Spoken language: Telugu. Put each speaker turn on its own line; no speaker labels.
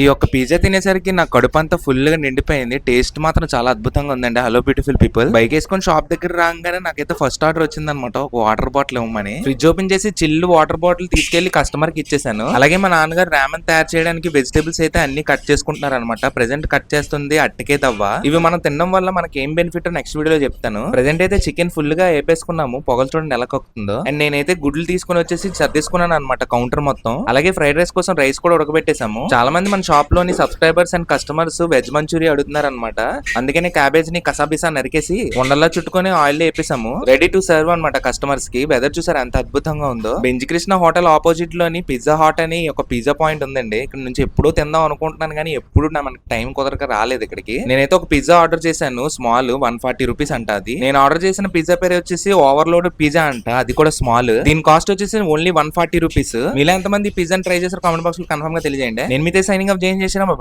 ఈ యొక్క పిజ్జా తినేసరికి నా కడుపు అంతా ఫుల్గా నిండిపోయింది. టేస్ట్ మాత్రం చాలా అద్భుతంగా ఉందండి. హలో బ్యూటిఫుల్ పీపుల్ బైక్ వేసుకొని షాప్ దగ్గర రాగానే నాకైతే ఫస్ట్ ఆర్డర్ వచ్చింది అనమాట ఒక వాటర్ బాటిల్ ఇవ్వమని. ఫ్రిడ్జ్ ఓపెన్ చేసి చిల్లు వాటర్ బాటిల్ తీసుకెళ్ళి కస్టమర్కి ఇచ్చేసాను. అలాగే మా నాన్నగారు రామన్ తయారు చేయడానికి వెజిటేబుల్స్ అయితే అన్ని కట్ చేసుకుంటున్నారు అనమాట ప్రెసెంట్ కట్ చేస్తుంది అట్టకే తవ్వ ఇవి మనం తినడం వల్ల మనకి ఏం బెనిఫిట్ నెక్స్ట్ వీడియోలో చెప్తాను. ప్రెసెంట్ అయితే చికెన్ ఫుల్గా వేపేసుకున్నాము. పొగలు చూడండి ఎలా కక్కుతుందో. అండ్ నేనైతే గుడ్లు తీసుకుని వచ్చేసి సర్దేసుకున్నాను అనమాట కౌంటర్ మొత్తం. అలాగే ఫ్రైడ్ రైస్ కోసం రైస్ కూడా ఉడకబెట్టేసాము చాలా మంది మన షాప్లోని subscribers and customers veg manchuria అడుగుతున్నారు అనమాట అందుకని క్యాబేజ్ని కసాబిసా నరికేసి ఉండల్లా చుట్టుకొని ఆయిల్ వేపేసాము రెడీ టు సర్వ్ అనమాట కస్టమర్స్కి. వెదర్ చూసారు ఎంత అద్భుతంగా ఉందో. బెంజ్ కృష్ణ హోటల్ ఆపోజిట్లోని పిజ్జా హాట్ అని ఒక పిజ్జా పాయింట్ ఉందండి. ఇక్కడ నుంచి ఎప్పుడూ తిందాం అనుకుంటున్నాను కానీ ఎప్పుడు నా మనకి టైం కుదరక రాలేదు ఇక్కడికి. నేనైతే ఒక పిజ్జా ఆర్డర్ చేశాను. స్మాల్ వన్ ఫార్టీ రూపీస్ అంట అది. నేను ఆర్డర్ చేసిన పిజ్జా పేరు వచ్చేసి ఓవర్లోడ్ పిజ్జా అంట. అది కూడా స్మాల్ దీని కాస్ట్ వచ్చేసి ఓన్లీ వన్ ఫార్టీ రూపీస్ మీలో ఎంతమంది పిజ్జా ట్రై చేశారు కామెంట్ బాక్స్లో కన్ఫర్మ్గా తెలియజేయండి. నేను మీతో సైనింగ్ అప్ చేంజ్ చేసినా బాయ్